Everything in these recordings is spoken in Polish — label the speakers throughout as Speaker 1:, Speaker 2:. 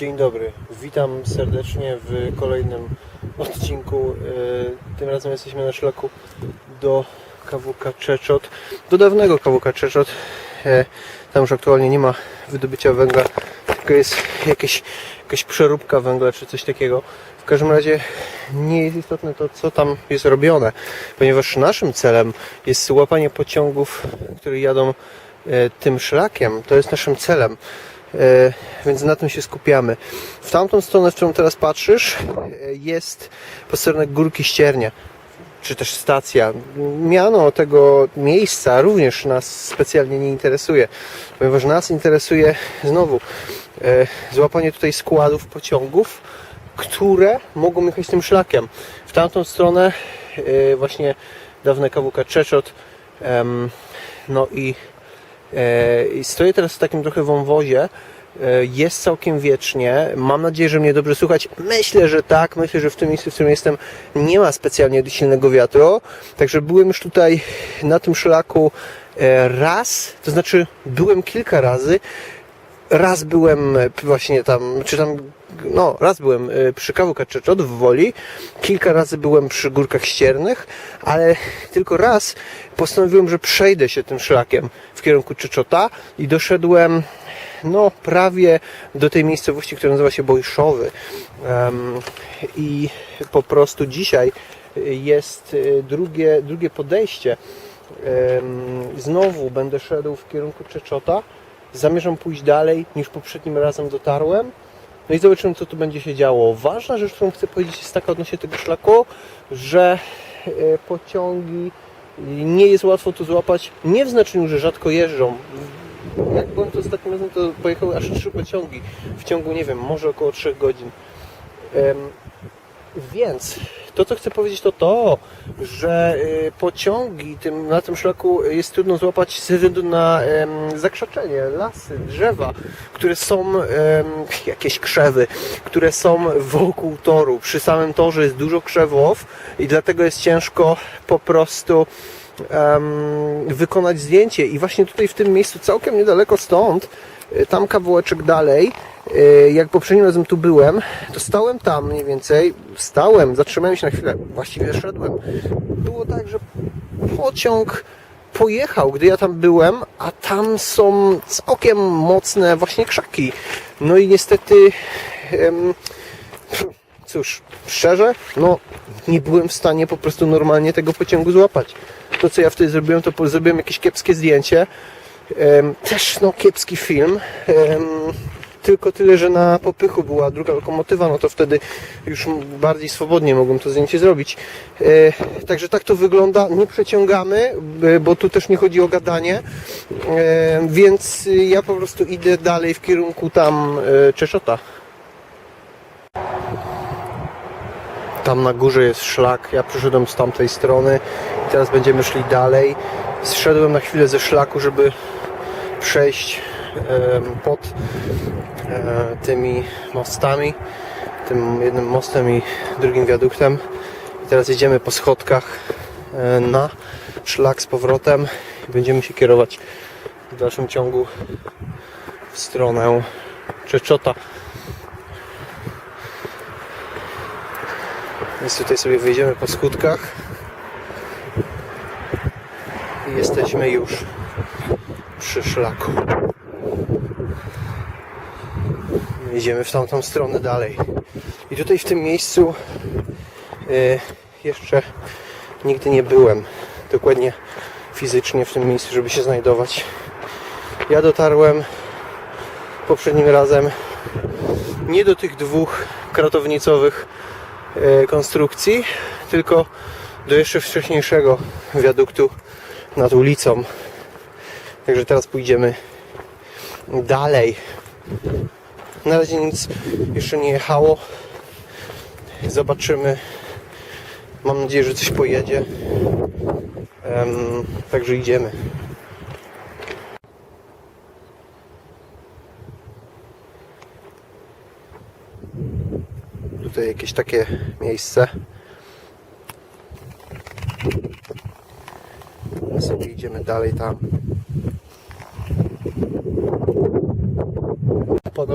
Speaker 1: Dzień dobry, witam serdecznie w kolejnym odcinku. E, Tym razem jesteśmy na szlaku do KWK Czeczot, do dawnego KWK Czeczot. E, Tam już aktualnie nie ma wydobycia węgla, tylko jest jakieś, jakaś przeróbka węgla czy coś takiego. W każdym razie nie jest istotne to, co tam jest robione, ponieważ naszym celem jest łapanie pociągów, które jadą e, tym szlakiem. To jest naszym celem. E, więc na tym się skupiamy. W tamtą stronę, w którą teraz patrzysz, e, jest posterunek Górki Ściernia, czy też stacja. Miano tego miejsca również nas specjalnie nie interesuje, ponieważ nas interesuje znowu e, złapanie tutaj składów pociągów, które mogą jechać tym szlakiem. W tamtą stronę właśnie dawne KWK Czeczot, no i i Stoję teraz w takim trochę wąwozie. E, Jest całkiem wiecznie. Mam nadzieję, że mnie dobrze słychać. Myślę, że tak. Myślę, że w tym miejscu, w którym jestem, nie ma specjalnie silnego wiatru. Także byłem już tutaj na tym szlaku e, raz, to znaczy byłem kilka razy. Raz byłem e, właśnie tam, czy tam, no, raz byłem e, przy Kawu Kaczeczot w Woli, kilka razy byłem przy Górkach Ściernych, ale tylko raz postanowiłem, że przejdę się tym szlakiem w kierunku Czeczota i doszedłem, no, prawie do tej miejscowości, która nazywa się Bojszowy. Em, I po prostu dzisiaj jest e, drugie, drugie podejście. Em, Znowu będę szedł w kierunku Czeczota zamierzam pójść dalej niż poprzednim razem dotarłem. No i zobaczymy, co tu będzie się działo. Ważna rzecz, którą chcę powiedzieć, jest taka odnośnie tego szlaku, że e, pociągi nie jest łatwo tu złapać. Nie w znaczeniu, że rzadko jeżdżą. Jak byłem to ostatnim razem, to pojechały aż trzy pociągi w ciągu, nie wiem, może około 3 godzin. Więc to, co chcę powiedzieć, to to, że y, pociągi tym, na tym szlaku jest trudno złapać ze względu na em, zakrzaczenie, lasy, drzewa, które są, em, jakieś krzewy, które są wokół toru. Przy samym torze jest dużo krzewów i dlatego jest ciężko po prostu em, wykonać zdjęcie. I właśnie tutaj w tym miejscu, całkiem niedaleko stąd, y, tam kawałeczek dalej, jak poprzednim razem tu byłem, to stałem tam mniej więcej, stałem, zatrzymałem się na chwilę, właściwie szedłem. Było tak, że pociąg pojechał, gdy ja tam byłem, a tam są całkiem mocne właśnie krzaki. No i niestety, cóż, szczerze, no nie byłem w stanie po prostu normalnie tego pociągu złapać. To co ja wtedy zrobiłem, to zrobiłem jakieś kiepskie zdjęcie. Też no kiepski film. Tylko tyle, że na popychu była druga lokomotywa, no to wtedy już bardziej swobodnie mogłem to zdjęcie zrobić. E, także tak to wygląda. Nie przeciągamy, b- bo tu też nie chodzi o gadanie. E, więc ja po prostu idę dalej w kierunku tam e, Czeszota. Tam na górze jest szlak. Ja przyszedłem z tamtej strony teraz będziemy szli dalej. Zszedłem na chwilę ze szlaku, żeby przejść pod e, tymi mostami. Tym jednym mostem i drugim wiaduktem. I teraz jedziemy po schodkach e, na szlak z powrotem i będziemy się kierować w dalszym ciągu w stronę Czeczota. Więc tutaj sobie wyjdziemy po skrótkach i jesteśmy już przy szlaku. Idziemy w tamtą stronę dalej. I tutaj w tym miejscu y, jeszcze nigdy nie byłem. Dokładnie fizycznie w tym miejscu, żeby się znajdować. Ja dotarłem poprzednim razem nie do tych dwóch kratownicowych e, konstrukcji, tylko do jeszcze wcześniejszego wiaduktu nad ulicą. Także teraz pójdziemy dalej. Na razie nic jeszcze nie jechało. Zobaczymy. Mam nadzieję, że coś pojedzie. Em, także idziemy. Tutaj jakieś takie miejsce. My sobie idziemy dalej tam.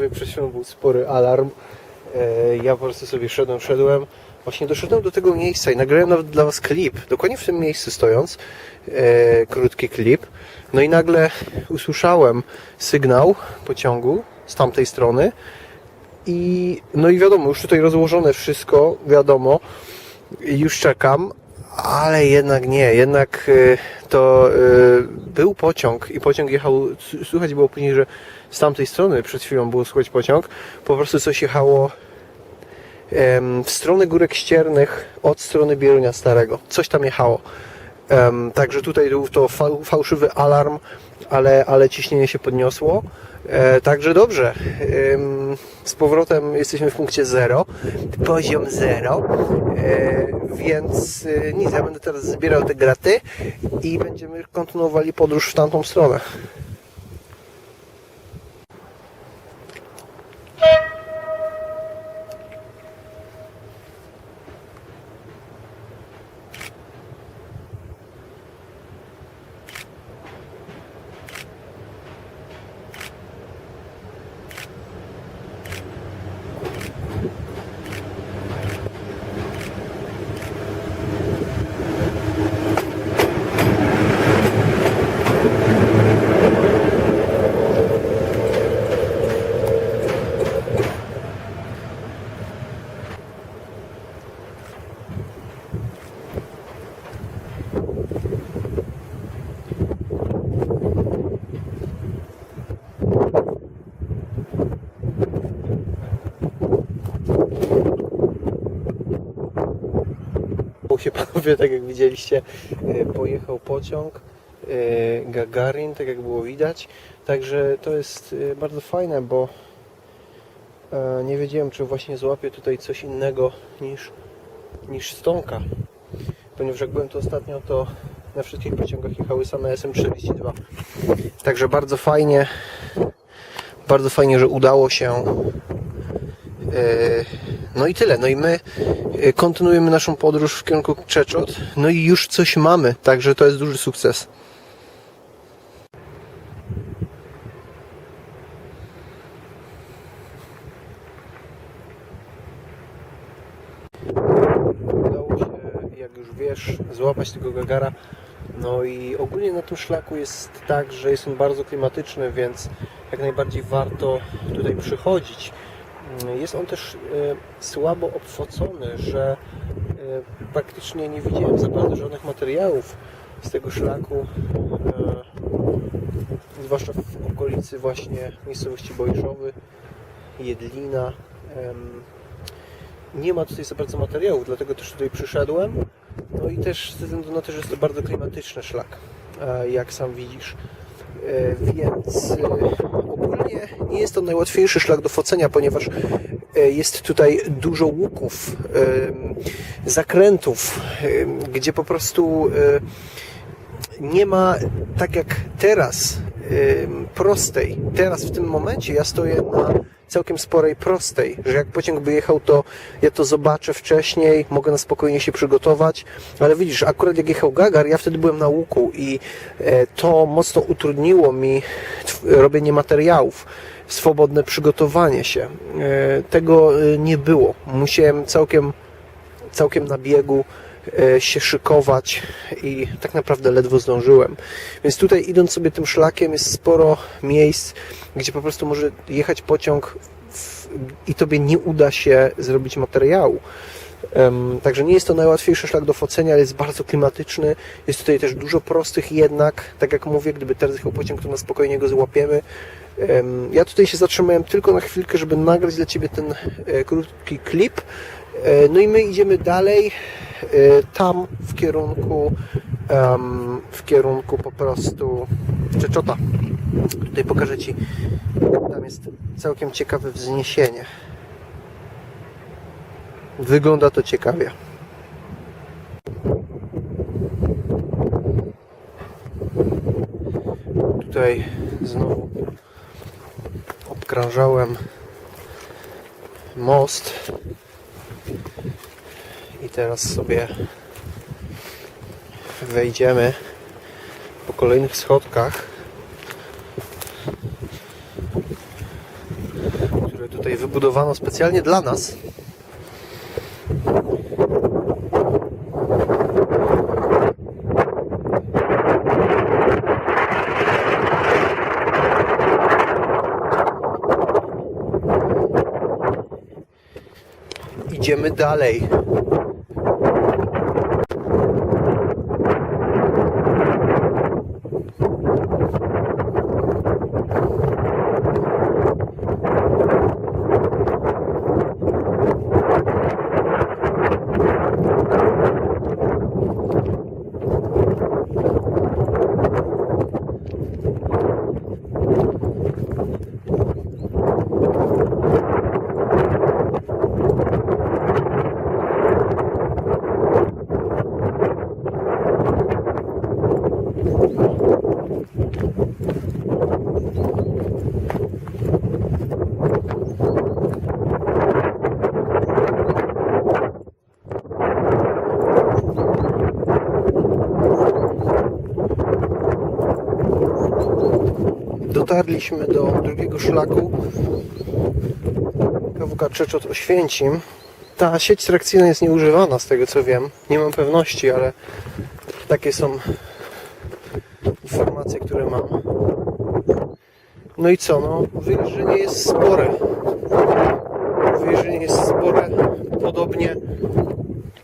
Speaker 1: Panowie, przed chwilą był spory alarm. E, Ja po prostu sobie szedłem, szedłem. Właśnie doszedłem do tego miejsca i nagrałem nawet dla Was klip. Dokładnie w tym miejscu stojąc. E, krótki klip. No i nagle usłyszałem sygnał pociągu z tamtej strony. I no i wiadomo, już tutaj rozłożone wszystko, wiadomo. Już czekam, ale jednak nie, jednak y, to y, był pociąg i pociąg jechał, słychać było później, że z tamtej strony przed chwilą było słychać pociąg, po prostu coś jechało w stronę Górek Ściernych od strony Bierunia Starego, coś tam jechało. Także tutaj był to fał, fałszywy alarm, ale, ale ciśnienie się podniosło. E, także dobrze. Em, Z powrotem jesteśmy w punkcie 0, poziom 0. E, więc e, nic, ja będę teraz zbierał te graty i będziemy kontynuowali podróż w tamtą stronę. Bo tak jak widzieliście, e, pojechał pociąg e, Gagarin, tak jak było widać. Także to jest e, bardzo fajne, bo nie wiedziałem, czy właśnie złapię tutaj coś innego niż, niż stonka. Ponieważ jak byłem tu ostatnio, to na wszystkich pociągach jechały same SM42. Także bardzo fajnie, bardzo fajnie, że udało się No i tyle. No i my kontynuujemy naszą podróż w kierunku Czeczot. No i już coś mamy, także to jest duży sukces. Udało się, jak już wiesz, złapać tego Gagara. No i ogólnie na tym szlaku jest tak, że jest on bardzo klimatyczny, więc jak najbardziej warto tutaj przychodzić. Jest on też e, słabo obfocony, że e, praktycznie nie widziałem za bardzo żadnych materiałów z tego szlaku, e, zwłaszcza w okolicy właśnie miejscowości Bojszowy, Jedlina. Nie ma tutaj za bardzo materiałów, dlatego też tutaj przyszedłem. No i też ze względu na to, że jest to bardzo klimatyczny szlak, jak sam widzisz. E, Więc e, ogólnie nie jest to najłatwiejszy szlak do focenia, ponieważ e, jest tutaj dużo łuków, zakrętów, gdzie po prostu nie ma tak jak teraz prostej. Teraz w tym momencie ja stoję na całkiem sporej prostej, że jak pociąg by jechał, to ja to zobaczę wcześniej, mogę na spokojnie się przygotować, ale widzisz, akurat jak jechał Gagar, ja wtedy byłem na łuku i e, to mocno utrudniło mi robienie materiałów, swobodne przygotowanie się. E, Tego e, nie było. Musiałem całkiem całkiem na biegu się szykować i tak naprawdę ledwo zdążyłem. Więc tutaj idąc sobie tym szlakiem jest sporo miejsc, gdzie po prostu może jechać pociąg w, i tobie nie uda się zrobić materiału. Em, Także nie jest to najłatwiejszy szlak do focenia, ale jest bardzo klimatyczny. Jest tutaj też dużo prostych jednak. Tak jak mówię, gdyby teraz jechał pociąg, to na spokojnie go złapiemy. Em, Ja tutaj się zatrzymałem tylko na chwilkę, żeby nagrać dla Ciebie ten e, krótki klip. E, No i my idziemy dalej, e, tam w kierunku, w kierunku po prostu Czeczota. Tutaj pokażę Ci, tam jest całkiem ciekawe wzniesienie. Wygląda to ciekawie. Tutaj znowu obkrążałem most teraz sobie wejdziemy po kolejnych schodkach tutaj wybudowano specjalnie dla nas. Idziemy dalej. Dotarliśmy do drugiego szlaku. KWK Czeczot Oświęcim. Ta sieć trakcyjna jest nieużywana z tego co wiem. Nie mam pewności, ale takie są informacje, które mam. No i co? No, wyjeżdżenie jest spore. Wyjeżdżenie jest spore. Podobnie.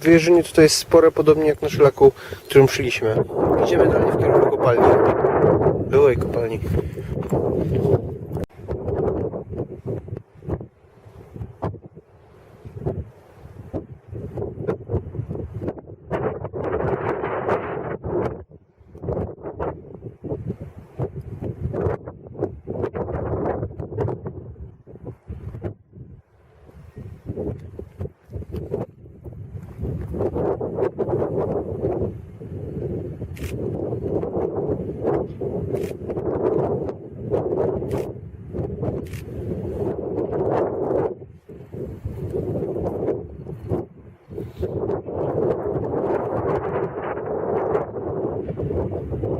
Speaker 1: Wyjeżdżenie tutaj jest spore, podobnie jak na szlaku, którym szliśmy. Idziemy dalej w kierunku kopalni. Byłej kopalni.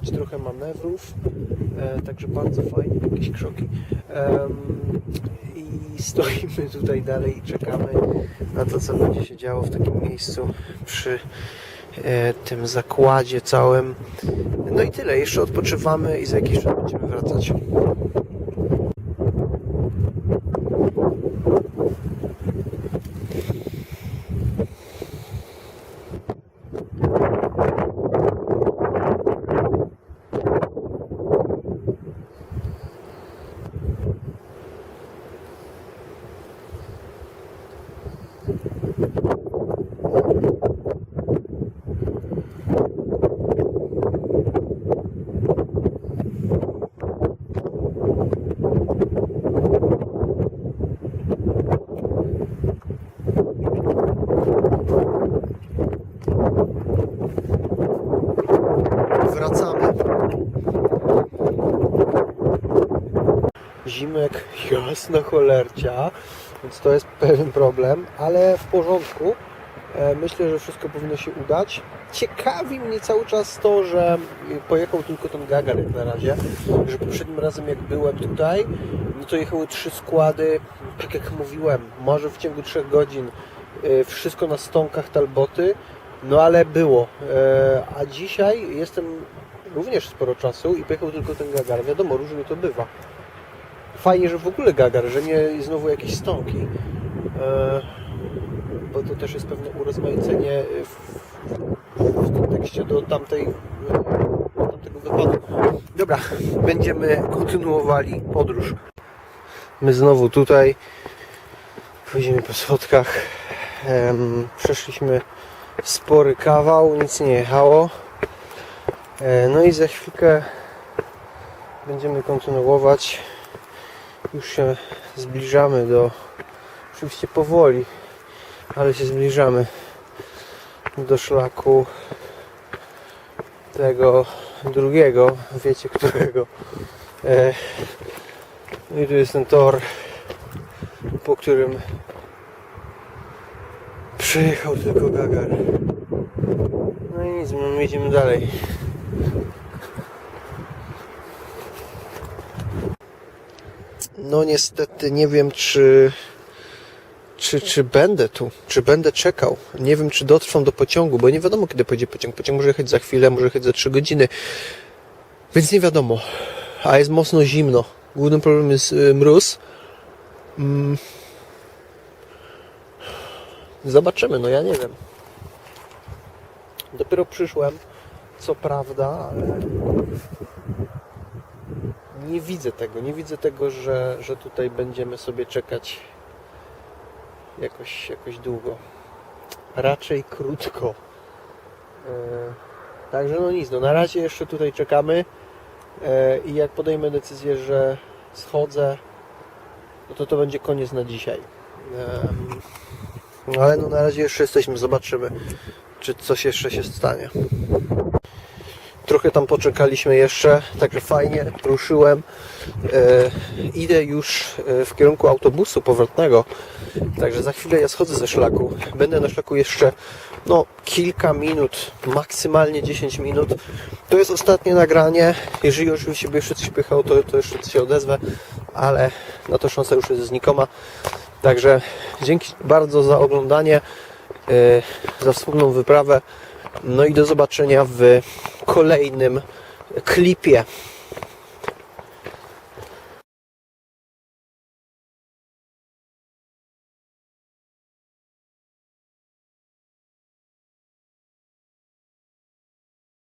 Speaker 1: nagrać trochę manewrów, e, także bardzo fajnie, jakieś krzoki. Em, I stoimy tutaj dalej i czekamy na to, co będzie się działo w takim miejscu przy e, tym zakładzie całym. No i tyle, jeszcze odpoczywamy i za jakiś czas będziemy wracać. Jasna cholercia, więc to jest pewien problem, ale w porządku. E, Myślę, że wszystko powinno się udać. Ciekawi mnie cały czas to, że pojechał tylko ten Gagar jak na razie, że poprzednim razem jak byłem tutaj, no to jechały trzy składy, tak jak mówiłem, może w ciągu trzech godzin e, wszystko na stonkach Talboty, no ale było. E, A dzisiaj jestem również sporo czasu i pojechał tylko ten Gagar. Wiadomo, różnie to bywa. Fajnie, że w ogóle Gagar, że nie znowu jakieś stonki. E, Bo to też jest pewne urozmaicenie w, w kontekście do tamtej tamtego wypadu. Dobra, będziemy kontynuowali podróż. My znowu tutaj Chodzimy po schodkach. Przeszliśmy spory kawał, nic nie jechało. E, no i za chwilkę będziemy kontynuować. Już się zbliżamy do. Oczywiście powoli, ale się zbliżamy do szlaku tego drugiego. Wiecie którego. E, no i tu jest ten tor po którym przejechał tylko Gagar. No i nic, my jedziemy dalej. No niestety nie wiem czy czy, czy będę tu, czy będę czekał. Nie wiem czy dotrwam do pociągu, bo nie wiadomo kiedy pojedzie pociąg. Pociąg może jechać za chwilę, może jechać za 3 godziny. Więc nie wiadomo. A jest mocno zimno. Głównym problemem jest y, mróz. Mm. Zobaczymy, no ja nie wiem. Dopiero przyszłem, co prawda, ale nie widzę tego. Nie widzę tego, że, że tutaj będziemy sobie czekać jakoś, jakoś długo. Raczej krótko. E, Także no nic, no na razie jeszcze tutaj czekamy e, i jak podejmę decyzję, że schodzę, no to to będzie koniec na dzisiaj. No ale no na razie jeszcze jesteśmy, zobaczymy, czy coś jeszcze się stanie. Trochę tam poczekaliśmy jeszcze, także fajnie, ruszyłem. E, idę już e, w kierunku autobusu powrotnego, także za chwilę ja schodzę ze szlaku. Będę na szlaku jeszcze no, kilka minut, maksymalnie 10 minut. To jest ostatnie nagranie. Jeżeli oczywiście by jeszcze coś pychał, to, to jeszcze się odezwę, ale na to szansa już jest znikoma. Także dzięki bardzo za oglądanie, e, za wspólną wyprawę. No i do zobaczenia w kolejnym klipie.